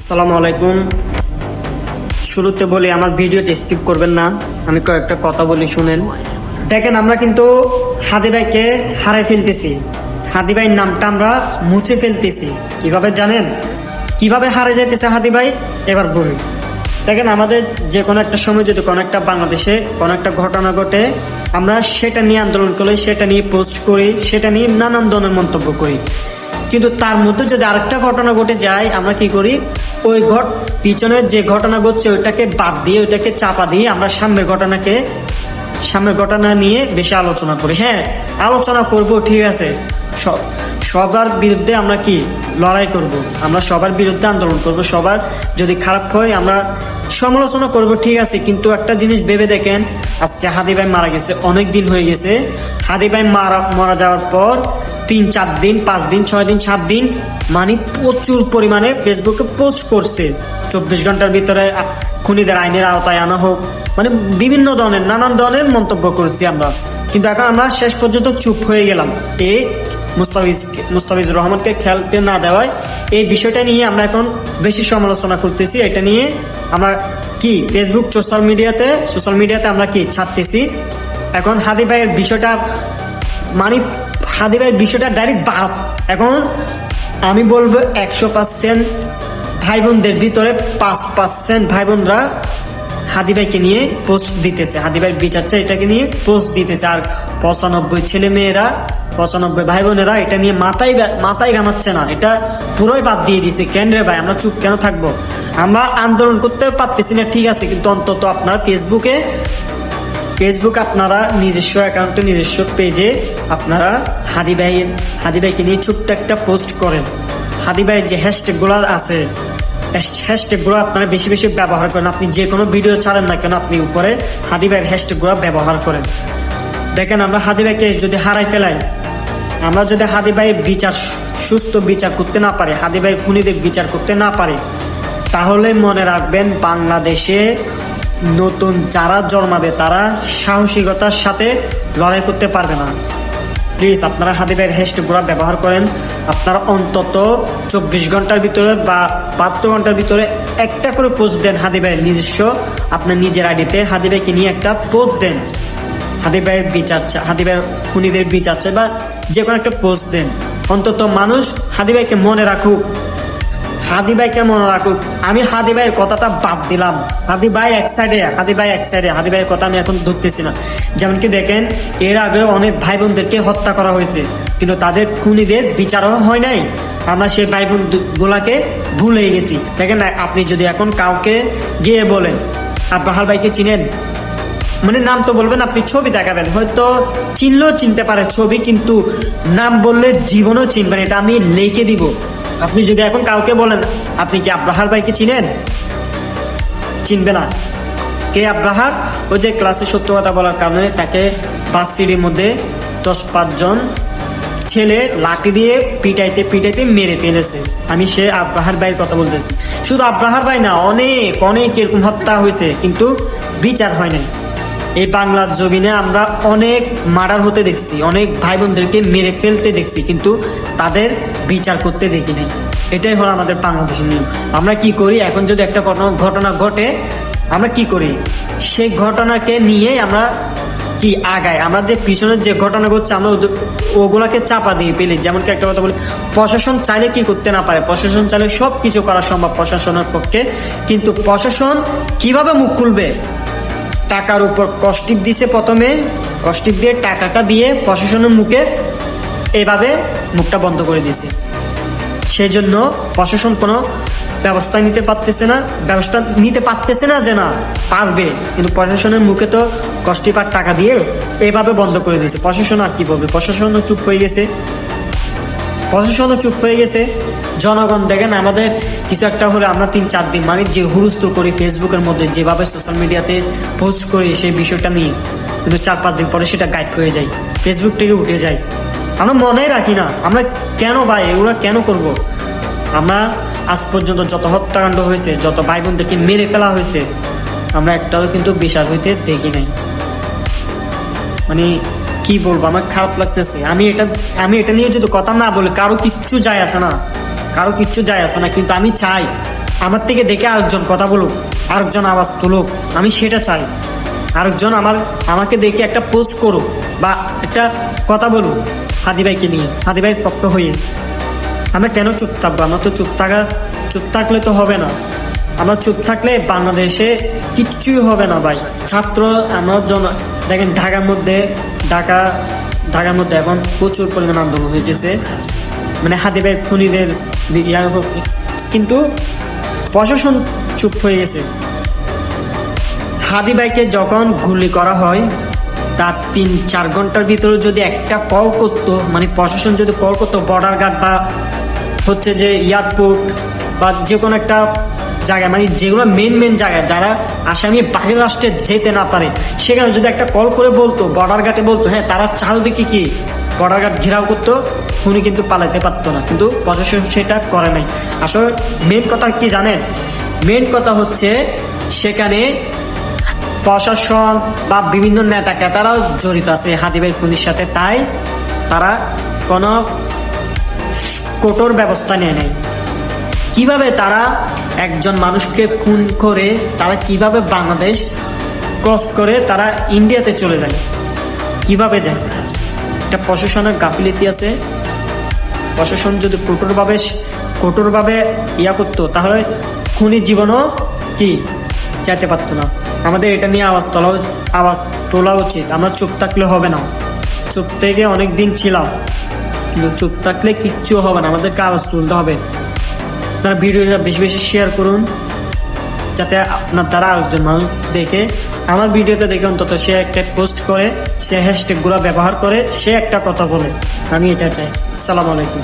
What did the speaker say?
আসসালামু আলাইকুম। শুরুতে বলি, আমার ভিডিওটি স্কিপ করবেন না। আমি কয়েকটা কথা বলি, শুনেন। দেখেন, আমরা কিন্তু হাদি ভাইকে হারাই ফেলতেছি। হাদি ভাইয়ের নামটা আমরা মুছে ফেলতেছি। কীভাবে জানেন? কীভাবে হারে যাইতেছে হাদি ভাই এবার বলি। দেখেন, আমাদের যে কোনো একটা সময় যদি কোনো একটা বাংলাদেশে কোনো একটা ঘটনা ঘটে, আমরা সেটা নিয়ে আন্দোলন করি, সেটা নিয়ে পোস্ট করি, সেটা নিয়ে নানান ধরনের মন্তব্য করি। কিন্তু তার মধ্যে যদি আরেকটা ঘটনা ঘটে যায়, আমরা কি করি? ওই ঘট পিছনে যে ঘটনা ঘটছে, ওইটাকে বাদ দিয়ে, ওইটাকে চাপা দিয়ে আমরা সামনের ঘটনাকে, সামনের ঘটনা নিয়ে বেশি আলোচনা করি। হ্যাঁ আলোচনা করব, ঠিক আছে। সবার বিরুদ্ধে আমরা কি? লড়াই করব। আমরা সবার বিরুদ্ধে আন্দোলন করব। সবার যদি খারাপ হয়, আমরা সমালোচনা করব, ঠিক আছে। কিন্তু একটা জিনিস ভেবে দেখেন, আজকে হাদি ভাই মারা গেছে, অনেক দিন হয়ে গেছে। হাদি ভাই মারা মারা যাওয়ার পর তিন, চার দিন, পাঁচ দিন, ছয় দিন, সাত দিন মানে প্রচুর পরিমাণে ফেসবুকে পোস্ট করছে। চব্বিশ ঘণ্টার ভিতরে খুনিদের আইনের আওতায় আনা হোক মানে বিভিন্ন ধরনের, নানান ধরনের মন্তব্য করছি আমরা। কিন্তু এখন আমরা শেষ পর্যন্ত চুপ হয়ে গেলাম। এই মুস্তাফিজ মুস্তাফিজুর রহমানকে খেলতে না দেওয়ায় এই বিষয়টা নিয়ে আমরা এখন বেশি সমালোচনা করতেছি। এটা নিয়ে আমরা কি ফেসবুক সোশ্যাল মিডিয়াতে সোশ্যাল মিডিয়াতে আমরা কি ছাড়তেছি? এখন হাদি ভাইয়ের বিষয়টা মানে হাদি ভাইয়ের বিষয়টা ডাইরেক্ট বাদ এখন আমি বলব একশো পার্সেন্ট ভাই বোনদের ভিতরে পাঁচ পার্সেন্ট ভাই বোনরা হাদি ভাইকে নিয়ে পোস্ট দিতেছে। হাদি ভাই বিচার চাই, এটাকে নিয়ে পোস্ট দিতেছে। আর পঁচানব্বই ছেলে মেয়েরা, পঁচানব্বই ভাই বোনেরা এটা নিয়ে মাথায় মাথায় ঘামাচ্ছে না। এটা পুরোই বাদ দিয়ে দিছে। কেন রে ভাই, আমরা চুপ কেন থাকব? আমরা আন্দোলন করতে পারতেছি না, ঠিক আছে, কিন্তু অন্তত আপনার ফেসবুকে ফেসবুক আপনারা নিজস্ব অ্যাকাউন্টে নিজস্ব পেজে আপনারা হাদি ভাইয়ের হাদি ভাইকে নিয়ে ছোট্ট একটা পোস্ট করেন। হাদি ভাইয়ের যে হ্যাশট্যাগগুলো আছে হ্যাশট্যাগগুলো আপনারা বেশি বেশি ব্যবহার করেন। আপনি যে কোনো ভিডিও ছাড়েন না কেন, আপনি উপরে হাদি ভাইয়ের হ্যাশট্যাগগুলো ব্যবহার করেন। দেখেন, আমরা হাদি ভাইকে যদি হারাই ফেলাই, আমরা যদি হাদি ভাইয়ের বিচার সুস্থ বিচার করতে না পারি, হাদি ভাই খুনিদের বিচার করতে না পারি, তাহলে মনে রাখবেন বাংলাদেশে নতুন যারা জন্মাবে, তারা সাহসিকতার সাথে লড়াই করতে পারবে না। প্লিজ আপনারা হাদি ভাইয়ের হ্যাশট্যাগুলো ব্যবহার করেন। আপনারা অন্তত চব্বিশ ঘণ্টার ভিতরে বা বাহাত্তর ঘণ্টার ভিতরে একটা করে পোস্ট দেন হাদি ভাইয়ের নিজস্ব। আপনার নিজের আইডিতে হাদি ভাইকে নিয়ে একটা পোস্ট দেন। হাদি ভাইয়ের বিচার চা- হাদি ভাইয়ের খুনিদের বিচার বা যে কোনো একটা পোস্ট দেন। অন্তত মানুষ হাদি ভাইকে মনে রাখুক। হাদি ভাইকে মনে রাখুক? আমি হাদি ভাইয়ের কথাটা বাদ দিলাম। হাদি ভাই এক সাইডে হাদি ভাই এক সাইডে হাদি ভাইয়ের কথা আমি এখন ধরতেছি না। যেমন কি দেখেন, এর আগে অনেক ভাই বোনদেরকে হত্যা করা হয়েছে। কিন্তু তাদের খুনিদের বিচারও হয় নাই। আমরা সেই ভাই বোন গুলাকে ভুলে গেছি। দেখেন আপনি যদি এখন কাউকে গিয়ে বলেন আব্রাহার ভাইকে চিনেন? মানে নাম তো বলবেন, আপনি ছবি দেখাবেন। হয়তো চিনলেও চিনতে পারে ছবি, কিন্তু নাম বললে জীবনও চিনবেন। এটা আমি লিখে দিব। আপনি যদি এখন কাউকে বলেন, আপনি কি আব্রাহার ভাইকে চিনেন? চিনবে না। কে আব্রাহার? ও যে ক্লাসে সত্য কথা বলার কারণে তাকে বাস সিঁড়ির মধ্যে দশ পাঁচজন ছেলে লাঠি দিয়ে পিটাইতে পিটাইতে মেরে ফেলেছে। আমি সে আব্রাহার ভাইয়ের কথা বলতেছি। শুধু আব্রাহার ভাই না, অনেক অনেক এরকম হত্যা হয়েছে, কিন্তু বিচার হয় নাই। এই বাংলার জমিনে আমরা অনেক মার্ডার হতে দেখছি, অনেক ভাই বোনদেরকে মেরে ফেলতে দেখছি, কিন্তু তাদের বিচার করতে দেখি নাই। এটাই হলো আমাদের বাংলাদেশের নিয়ম। আমরা কি করি? এখন যদি একটা ঘটনা- ঘটে, আমরা কি করি? সেই ঘটনাকে নিয়ে আমরা কি আগায় আমরা যে পিছনের যে ঘটনা ঘটছে, আমরা ওগুলাকে চাপা দিয়ে পেলি যেমন কি একটা কথা বলি, প্রশাসন চাইলে কি করতে না পারে? প্রশাসন চাইলে সব কিছু করা সম্ভব প্রশাসনের পক্ষে। কিন্তু প্রশাসন কীভাবে মুখ খুলবে? টাকার উপর কষ্টিক দিছে প্রথমে। কষ্টিক দিয়ে টাকাটা দিয়ে প্রশাসনের মুখে এভাবে মুখটা বন্ধ করে দিছে। সেই জন্য প্রশাসন কোনো ব্যবস্থা নিতে পারতেছে না, ব্যবস্থা নিতে পারতেছে না যে না, পারবে। কিন্তু প্রশাসনের মুখে তো কষ্টিপার টাকা দিয়ে এভাবে বন্ধ করে দিয়েছে প্রশাসন আর কি বলবে? প্রশাসনও চুপ হয়ে গেছে। প্রশাসনও চুপ হয়ে গেছে। জনগণ, দেখেন আমাদের কিছু একটা হলে আমরা তিন, চার দিন মানে যে হুরুস্ত করি ফেসবুকের মধ্যে, যেভাবে সোশ্যাল মিডিয়াতে পোস্ট করি সেই বিষয়টা নিয়ে, কিন্তু চার, পাঁচ দিন পরে সেটা গাইড হয়ে যায়, ফেসবুক থেকে উঠে যায়। আমরা মনে রাখি না, আমরা কেন ভাই এগুলো কেন করব। আমরা আজ পর্যন্ত যত হত্যাকাণ্ড হয়েছে, যত ভাই বোনদেরকে মেরে ফেলা হয়েছে, আমরা একটাও কিন্তু বিচার হইতে দেখি নাই। মানে কি বলব? আমার খারাপ লাগতেছে। আমি এটা আমি এটা নিয়ে যদি কথা না বলি, কারও কিচ্ছু যায় আসে না। কারও কিচ্ছু যায় আসে না, কিন্তু আমি চাই আমার থেকে দেখে আরেকজন কথা বলুক, আরেকজন আওয়াজ তুলুক। আমি সেটা চাই। আরেকজন আমার, আমাকে দেখে একটা পোস্ট করুক বা একটা কথা বলুক হাদি ভাইকে নিয়ে, হাদি ভাইয়ের পক্ষ হয়ে। আমরা কেন চুপ থাকব? আমার তো চুপ থাকা, চুপ থাকলে তো হবে না। আমরা চুপ থাকলে বাংলাদেশে কিচ্ছুই হবে না ভাই। ছাত্র, আমার জন, দেখেন ঢাকার মধ্যে ঢাকা, ঢাকার মধ্যে এখন প্রচুর পরিমাণ আন্দোলন হয়েছে মানে হাদিবের খুনিদের ইয়া কিন্তু প্রশাসন চুপ হয়ে গেছে। হাদি ভাইকে যখন গুলি করা হয়, তার তিন, চার ঘণ্টার ভিতরে যদি একটা কল করতো মানে প্রশাসন যদি কল করতো বর্ডার গার্ড বা হচ্ছে যে এয়ারপোর্ট বা যে কোনো একটা জায়গায় মানে যেগুলো মেন মেন জায়গায়, যারা আসামি বাইরের রাষ্ট্রে যেতে না পারে, সেখানে যদি একটা কল করে বলতো বর্ডার গার্ডে বলতো হ্যাঁ তারা চাল দেখি কি? বর্ডার গার্ড ঘেরাও করতো উনি কিন্তু পালাতে পারতো না, কিন্তু প্রশাসন সেটা করে নাই। আসলে মেন কথা কি জানেন? মেন কথা হচ্ছে সেখানে প্রশাসন বা বিভিন্ন নেতা কেতারাও জড়িত আছে হাদিবের খুনির সাথে, তাই তারা কোনো কঠোর ব্যবস্থা নেয় নাই। কীভাবে তারা একজন মানুষকে খুন করে তারা কীভাবে বাংলাদেশ ক্রস করে তারা ইন্ডিয়াতে চলে যায়? কীভাবে যায়? একটা প্রশাসনের গাফিলতি আছে। প্রশাসন যদি কঠোরভাবে কঠোরভাবে ইয়া করতো, তাহলে খুনি জীবনও কি? চাইতে পারতো না। আমাদের এটা নিয়ে আওয়াজ তোলা আওয়াজ তোলা উচিত। আমরা চুপ থাকলে হবে না। চুপ থেকে অনেক দিন ছিলাম। কিন্তু চুপ থাকলে কিচ্ছু হবে না। আমাদেরকে আওয়াজ তুলতে হবে। আপনারা ভিডিওটা বেশি বেশি শেয়ার করুন, যাতে আপনার দ্বারা আরেকজন মানুষ দেখে আমার ভিডিওতে দেখে অন্তত সে একটা পোস্ট করে, সে হ্যাশট্যাগুলো ব্যবহার করে, সে একটা কথা বলে। আমি এটা চাই। আসসালামু আলাইকুম।